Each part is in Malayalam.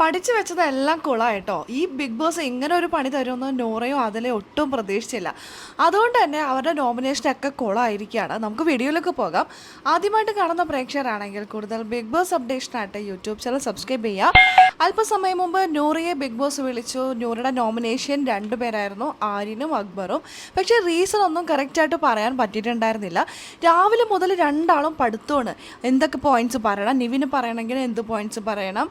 പഠിച്ചു വെച്ചത് എല്ലാം കുളമായിട്ടോ ഈ ബിഗ് ബോസ് ഇങ്ങനെ ഒരു പണി തരുമെന്ന് നോറയോ അതിലെ ഒട്ടും പ്രതീക്ഷിച്ചില്ല. അതുകൊണ്ട് തന്നെ അവരുടെ നോമിനേഷനൊക്കെ കുളമായിരിക്കുകയാണ് നമുക്ക് വീഡിയോയിലേക്ക് പോകാം. ആദ്യമായിട്ട് കാണുന്ന പ്രേക്ഷകരാണെങ്കിൽ കൂടുതൽ ബിഗ് ബോസ് അപ്ഡേഷനായിട്ട് യൂട്യൂബ് ചാനൽ സബ്സ്ക്രൈബ് ചെയ്യുക. അല്പസമയം മുമ്പ് നൂറിയെ ബിഗ് ബോസ് വിളിച്ചു. നൂറിയുടെ നോമിനേഷൻ രണ്ടുപേരായിരുന്നു ആര്യനും അക്ബറും. പക്ഷേ റീസൺ ഒന്നും കറക്റ്റായിട്ട് പറയാൻ പറ്റിയിട്ടുണ്ടായിരുന്നില്ല. രാവിലെ മുതൽ രണ്ടാളും പഠിത്തമാണ്. എന്തൊക്കെ പോയിന്റ്സ് പറയണം? നിവിന് പറയണമെങ്കിൽ എന്ത് പോയിന്റ്സ് പറയണം?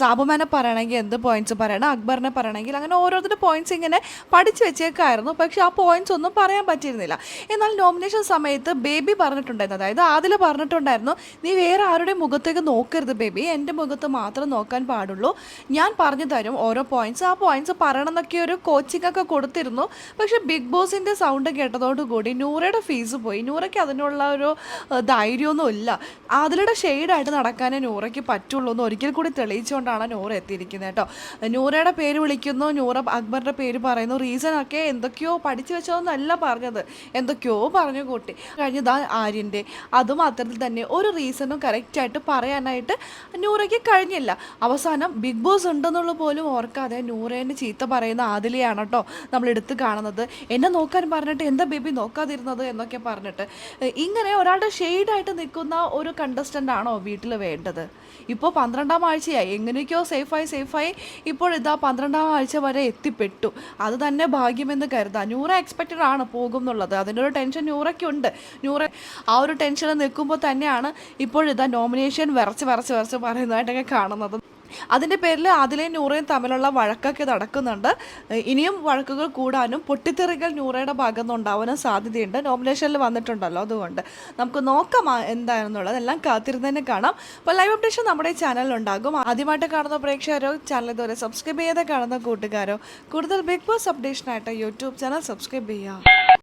സാബുമാനെ പറയണമെങ്കിൽ എന്ത് പോയിന്റ്സ് പറയണം? അക്ബറിനെ പറയണമെങ്കിൽ അങ്ങനെ ഓരോരുത്തരുടെ പോയിന്റ്സ് ഇങ്ങനെ പഠിച്ചു വെച്ചേക്കായിരുന്നു. പക്ഷെ ആ പോയിന്റ്സ് ഒന്നും പറയാൻ പറ്റിയിരുന്നില്ല. എന്നാൽ നോമിനേഷൻ സമയത്ത് ബേബി പറഞ്ഞിട്ടുണ്ടായിരുന്നു. അതായത് ആദിൽ പറഞ്ഞിട്ടുണ്ടായിരുന്നു നീ വേറെ ആരുടെയും മുഖത്തേക്ക് നോക്കരുത് ബേബി. എന്റെ മുഖത്ത് മാത്രം നോക്കാൻ പാടുള്ളൂ. ഞാൻ പറഞ്ഞു തരും ഓരോ പോയിന്റ്സ് ആ പോയിന്റ്സ് പറയണം എന്നൊക്കെ ഒരു കോച്ചിങ് ഒക്കെ കൊടുത്തിരുന്നു. പക്ഷെ ബിഗ് ബോസിന്റെ സൗണ്ട് കേട്ടതോടുകൂടി നൂറയുടെ ഫീസ് പോയി. നൂറയ്ക്ക് അതിനുള്ള ഒരു ധൈര്യമൊന്നും ഇല്ല. അതിലൂടെ ഷെയ്ഡായിട്ട് നടക്കാനേ നൂറയ്ക്ക് പറ്റുള്ളൂ എന്ന് ഒരിക്കൽ കൂടി തെളിയിച്ചുകൊണ്ടാണ് നൂറ എത്തിയിരിക്കുന്നത് കേട്ടോ. നൂറയുടെ പേര് വിളിക്കുന്നു. നൂറ അക്ബറിന്റെ പേര് പറയുന്നു. റീസൺ ഒക്കെ എന്തൊക്കെയോ പഠിച്ചു വെച്ചതൊന്നല്ല പറഞ്ഞത്. എന്തൊക്കെയോ പറഞ്ഞു കൂട്ടി. കഴിഞ്ഞതാ ആര്യന്റെ അതും അത്തരത്തിൽ തന്നെ ഒരു റീസണും കറക്റ്റായിട്ട് പറയാനായിട്ട് നൂറയ്ക്ക് കഴിഞ്ഞില്ല. അവസാനം ബിഗ് ബോസ് ഉണ്ടെന്നുള്ള പോലും ഓർക്കാതെ നൂറേനെ ചീത്ത പറയുന്ന ആദിലെയാണ് കേട്ടോ നമ്മൾ എടുത്ത് കാണുന്നത്. എന്നെ നോക്കാൻ പറഞ്ഞിട്ട് എന്താ ബേബി നോക്കാതിരുന്നത് എന്നൊക്കെ പറഞ്ഞിട്ട് ഇങ്ങനെ ഒരാളുടെ ഷെയ്ഡായിട്ട് നിൽക്കുന്ന ഒരു കണ്ടസ്റ്റന്റ് ആണോ വീട്ടിൽ വേണ്ടത്? ഇപ്പോൾ പന്ത്രണ്ടാം ആഴ്ചയായി. എങ്ങനെയൊക്കെയോ സേഫായി സേഫായി ഇപ്പോൾ ഇതാ പന്ത്രണ്ടാം ആഴ്ച വരെ എത്തിപ്പെട്ടു. അത് തന്നെ ഭാഗ്യമെന്ന് കരുതാം. നൂറ എക്സ്പെക്റ്റഡ് ആണ് പോകും എന്നുള്ളത്. അതിന്റെ ഒരു ടെൻഷൻ നൂറയ്ക്കുണ്ട്. നൂറ ആ ഒരു ടെൻഷനിൽ നിൽക്കുമ്പോൾ തന്നെയാണ് ഇപ്പോൾ ഇതാ നോമിനേഷൻ വിറച്ച് വിറച്ച് വിറച്ച് പറയുന്നതായിട്ടൊക്കെ കാണുന്നത്. അതിന്റെ പേരിൽ അതിലെയും നൂറയും തമ്മിലുള്ള വഴക്കൊക്കെ നടക്കുന്നുണ്ട്. ഇനിയും വഴക്കുകൾ കൂടാനും പൊട്ടിത്തെറികൾ ന്യൂറയുടെ ഭാഗത്തു നിന്ന് ഉണ്ടാവാനും സാധ്യതയുണ്ട്. നോമിനേഷനിൽ വന്നിട്ടുണ്ടല്ലോ അതുകൊണ്ട്. നമുക്ക് നോക്കാം എന്താണെന്നുള്ളത്. എല്ലാം കാത്തിരുന്നതിനെ കാണാം. അപ്പോൾ ലൈവ് അപ്ഡേഷൻ നമ്മുടെ ചാനലിലുണ്ടാകും ആദ്യമായിട്ട് കാണുന്ന പ്രേക്ഷകരോ ചാനൽ ഇതുവരെ സബ്സ്ക്രൈബ് ചെയ്യാതെ കാണുന്ന കൂട്ടുകാരോ കൂടുതൽ ബിഗ് ബോസ് അപ്ഡേഷനായിട്ട് യൂട്യൂബ് ചാനൽ സബ്സ്ക്രൈബ് ചെയ്യുക.